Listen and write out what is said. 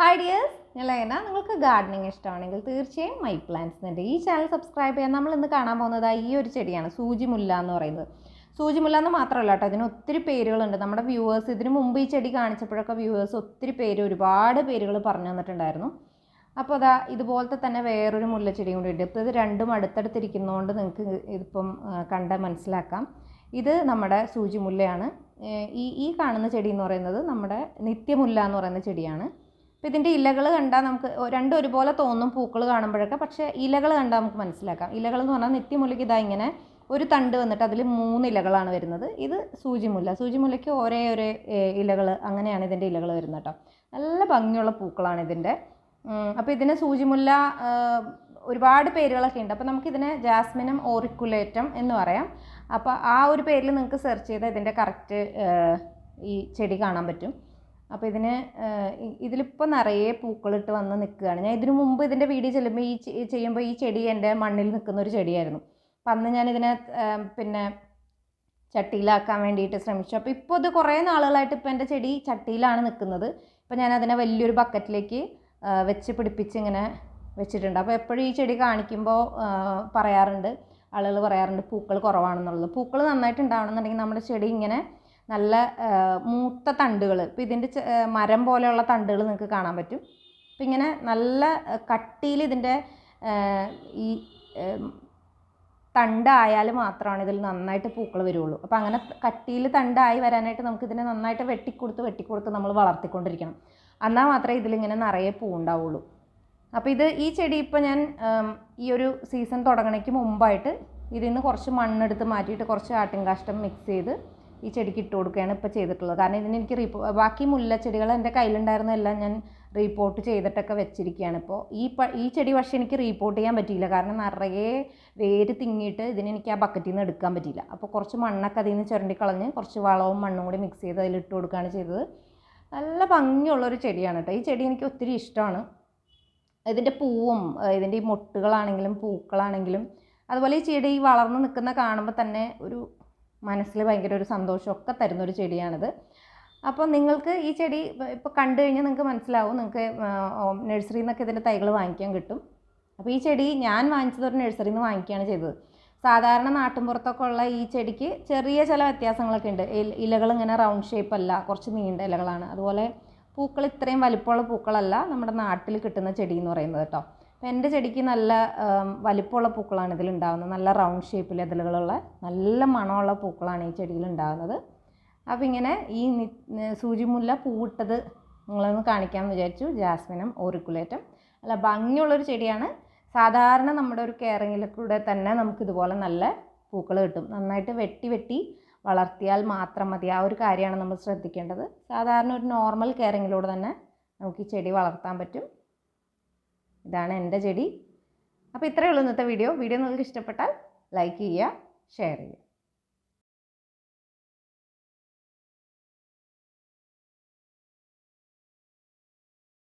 Hi dears ലയന നിങ്ങൾക്ക് gardening ഇഷ്ടമാണെങ്കിൽ തീർച്ചയായും മൈ പ്ലാന്റ്സ് ഈ ചാനൽ സബ്സ്ക്രൈബ് ചെയ്യാൻ നമ്മൾ ഇന്ന് കാണാൻ പോകുന്നത് ഈ ഒരു ചെടിയാണ് സൂചിമുല്ല എന്ന് പറയുന്നത്. സൂചിമുല്ല എന്ന് മാത്രമല്ല കേട്ടോ ഇതിന് ഒത്തിരി പേരുകളുണ്ട്. നമ്മുടെ വ്യൂവേഴ്സ് ഇതിന് മുമ്പ് ഈ ചെടി കാണിച്ചപ്പോഴൊക്കെ വ്യൂവേഴ്സ് ഒത്തിരി പേര് ഒരുപാട് പേരുകൾ പറഞ്ഞു തന്നിട്ടുണ്ടായിരുന്നു. അപ്പോൾ അതാ ഇതുപോലത്തെ തന്നെ വേറൊരു മുല്ലച്ചെടിയും കൂടി ഉണ്ട്. ഇപ്പോൾ ഇത് രണ്ടും അടുത്തടുത്തിരിക്കുന്നതുകൊണ്ട് നിങ്ങൾക്ക് ഇതിപ്പം കണ്ട മനസ്സിലാക്കാം. ഇത് നമ്മുടെ സൂചിമുല്ലയാണ്. ഈ ഈ കാണുന്ന ചെടി എന്ന് പറയുന്നത് നമ്മുടെ നിത്യമുല്ല എന്ന് പറയുന്ന ചെടിയാണ്. അപ്പോൾ ഇതിന്റെ ഇലകൾ കണ്ടാൽ നമുക്ക് രണ്ടും ഒരുപോലെ തോന്നും പൂക്കൾ കാണുമ്പോഴൊക്കെ. പക്ഷേ ഇലകൾ കണ്ടാൽ നമുക്ക് മനസ്സിലാക്കാം. ഇലകൾ എന്ന് പറഞ്ഞാൽ നിത്യമുലയ്ക്ക് ഇതാ ഇങ്ങനെ ഒരു തണ്ട് വന്നിട്ട് അതിൽ മൂന്ന് ഇലകളാണ് വരുന്നത്. ഇത് സൂചിമുല്ല. സൂചിമുല്ലയ്ക്ക് ഒരേ ഒരേ ഇലകൾ അങ്ങനെയാണ് ഇതിന്റെ ഇലകൾ വരുന്നത് കേട്ടോ. നല്ല ഭംഗിയുള്ള പൂക്കളാണ് ഇതിന്റെ അപ്പോൾ ഇതിന് സൂചിമുല്ല ഒരുപാട് പേരുകളൊക്കെ ഉണ്ട്. അപ്പോൾ നമുക്കിതിനെ ജാസ്മിനും ഓറിക്കുലേറ്റം എന്ന് പറയാം. അപ്പോൾ ആ ഒരു പേരിൽ നിങ്ങൾക്ക് സെർച്ച് ചെയ്താൽ ഇതിന്റെ കറക്റ്റ് ഈ ചെടി കാണാൻ പറ്റും. അപ്പോൾ ഇതിന് ഇതിലിപ്പോൾ നിറയെ പൂക്കളിട്ട് വന്ന് നിൽക്കുകയാണ്. ഞാൻ ഇതിനു മുമ്പ് ഇതിന്റെ വീഡിയോ ചെല്ലുമ്പോൾ ഈ ചെയ്യുമ്പോൾ ഈ ചെടി എന്റെ മണ്ണിൽ നിൽക്കുന്ന ഒരു ചെടിയായിരുന്നു. അപ്പം അന്ന് ഞാനിതിനെ പിന്നെ ചട്ടിയിലാക്കാൻ വേണ്ടിയിട്ട് ശ്രമിച്ചു. അപ്പോൾ ഇപ്പോൾ ഇത് കുറേ നാളുകളായിട്ട് ഇപ്പോൾ എന്റെ ചെടി ചട്ടിയിലാണ് നിൽക്കുന്നത്. ഇപ്പോൾ ഞാൻ അതിനെ വലിയൊരു ബക്കറ്റിലേക്ക് വെച്ച് പിടിപ്പിച്ച് ഇങ്ങനെ വെച്ചിട്ടുണ്ട്. അപ്പോൾ എപ്പോഴും ഈ ചെടി കാണിക്കുമ്പോൾ പറയാറുണ്ട്. ആളുകൾ പറയാറുണ്ട് പൂക്കൾ കുറവാണെന്നുള്ളത്. പൂക്കൾ നന്നായിട്ട് ഉണ്ടാവണമെന്നുണ്ടെങ്കിൽ നമ്മുടെ ചെടി ഇങ്ങനെ നല്ല മൂത്ത തണ്ടുകൾ ഇപ്പോൾ ഇതിന്റെ മരം പോലെയുള്ള തണ്ടുകൾ നിങ്ങൾക്ക് കാണാൻ പറ്റും. അപ്പോൾ ഇങ്ങനെ നല്ല കട്ടിയിൽ ഇതിന്റെ ഈ തണ്ടായാൽ മാത്രമാണ് ഇതിൽ നന്നായിട്ട് പൂക്കൾ വരുള്ളൂ. അപ്പോൾ അങ്ങനെ കട്ടിയിൽ തണ്ടായി വരാനായിട്ട് നമുക്ക് ഇതിനെ നന്നായിട്ട് വെട്ടിക്കൊടുത്ത് വെട്ടിക്കൊടുത്ത് നമ്മൾ വളർത്തിക്കൊണ്ടിരിക്കണം. എന്നാൽ മാത്രമേ ഇതിലിങ്ങനെ നിറയെ പൂ ഉണ്ടാവുള്ളൂ. അപ്പോൾ ഇത് ഈ ചെടി ഇപ്പോൾ ഞാൻ ഈ ഒരു സീസൺ തുടങ്ങണയ്ക്ക് മുമ്പായിട്ട് ഇതിൽ നിന്ന് കുറച്ച് മണ്ണെടുത്ത് മാറ്റിയിട്ട് കുറച്ച് ആട്ടിൻകാഷ്ടം മിക്സ് ചെയ്ത് ഈ ചെടിക്ക് ഇട്ട് കൊടുക്കുകയാണ് ഇപ്പോൾ ചെയ്തിട്ടുള്ളത്. കാരണം ഇതിന് എനിക്ക് റീപ്പോ ബാക്കി മുല്ലച്ചെടികൾ എന്റെ കയ്യിലുണ്ടായിരുന്ന എല്ലാം ഞാൻ റീപ്പോർട്ട് ചെയ്തിട്ടൊക്കെ വെച്ചിരിക്കുകയാണ് ഇപ്പോൾ ഈ പ ഈ ചെടി പക്ഷേ എനിക്ക് റീപ്പോർട്ട് ചെയ്യാൻ പറ്റിയില്ല. കാരണം നിറയെ വേര് തിങ്ങിയിട്ട് ഇതിനെനിക്ക് ആ ബക്കറ്റിൽ നിന്ന് എടുക്കാൻ പറ്റിയില്ല. അപ്പോൾ കുറച്ച് മണ്ണൊക്കെ അതിൽ നിന്ന് ചുരണ്ടി കളഞ്ഞ് കുറച്ച് വളവും മണ്ണും കൂടി മിക്സ് ചെയ്ത് അതിൽ ഇട്ട് കൊടുക്കുകയാണ് ചെയ്തത്. നല്ല ഭംഗിയുള്ളൊരു ചെടിയാണ് കേട്ടോ. ഈ ചെടി എനിക്ക് ഒത്തിരി ഇഷ്ടമാണ്. ഇതിന്റെ പൂവും ഇതിന്റെ ഈ മൊട്ടുകളാണെങ്കിലും പൂക്കളാണെങ്കിലും അതുപോലെ ഈ ചെടി വളർന്ന് നിൽക്കുന്ന കാണുമ്പോൾ തന്നെ ഒരു മനസ്സിൽ ഭയങ്കര ഒരു സന്തോഷമൊക്കെ തരുന്ന ഒരു ചെടിയാണിത്. അപ്പോൾ നിങ്ങൾക്ക് ഈ ചെടി ഇപ്പോൾ കണ്ടു കഴിഞ്ഞാൽ നിങ്ങൾക്ക് മനസ്സിലാവും. നിങ്ങൾക്ക് നഴ്സറിയിൽ നിന്നൊക്കെ ഇതിന്റെ തൈകൾ വാങ്ങിക്കാൻ കിട്ടും. അപ്പോൾ ഈ ചെടി ഞാൻ വാങ്ങിച്ചത് ഒരു നഴ്സറിയിൽ നിന്ന് വാങ്ങിക്കുകയാണ് ചെയ്തത്. സാധാരണ നാട്ടിൻപുറത്തൊക്കെ ഉള്ള ഈ ചെടിക്ക് ചെറിയ ചില വ്യത്യാസങ്ങളൊക്കെ ഉണ്ട്. ഇല- ഇലകൾ ഇങ്ങനെ റൗണ്ട് ഷേപ്പ് അല്ല കുറച്ച് നീണ്ട ഇലകളാണ്. അതുപോലെ പൂക്കൾ ഇത്രയും വലിപ്പമുള്ള പൂക്കളല്ല നമ്മുടെ നാട്ടിൽ കിട്ടുന്ന ചെടി എന്ന് പറയുന്നത് കേട്ടോ. അപ്പോൾ എന്റെ ചെടിക്ക് നല്ല വലിപ്പമുള്ള പൂക്കളാണ് ഇതിലുണ്ടാകുന്നത് നല്ല റൗണ്ട് ഷേപ്പിൽ ഇതിലുകളുള്ള നല്ല മണമുള്ള പൂക്കളാണ് ഈ ചെടിയിൽ ഉണ്ടാകുന്നത് അപ്പോൾ ഇങ്ങനെ ഈ സൂചിമുല്ല പൂവിട്ടത് നിങ്ങളൊന്ന് കാണിക്കാമെന്ന് വിചാരിച്ചു. ജാസ്മിനും ഓറിക്കുലേറ്റം അല്ല ഭംഗിയുള്ളൊരു ചെടിയാണ്. സാധാരണ നമ്മുടെ ഒരു കെയറിങ്ങിൽ കൂടെ തന്നെ നമുക്ക് ഇതുപോലെ നല്ല പൂക്കൾ കിട്ടും. നന്നായിട്ട് വെട്ടി വെട്ടി വളർത്തിയാൽ മാത്രം മതി. ആ ഒരു കാര്യമാണ് നമ്മൾ ശ്രദ്ധിക്കേണ്ടത്. സാധാരണ ഒരു നോർമൽ കെയറിങ്ങിലൂടെ തന്നെ നമുക്ക് ഈ ചെടി വളർത്താൻ പറ്റും. ഇതാണ് എന്റെ ചെടി. അപ്പോൾ ഇത്രയേ ഉള്ളൂ ഇന്നത്തെ വീഡിയോ. വീഡിയോ നിങ്ങൾക്ക് ഇഷ്ടപ്പെട്ടാൽ ലൈക്ക് ചെയ്യുക ഷെയർ ചെയ്യുക.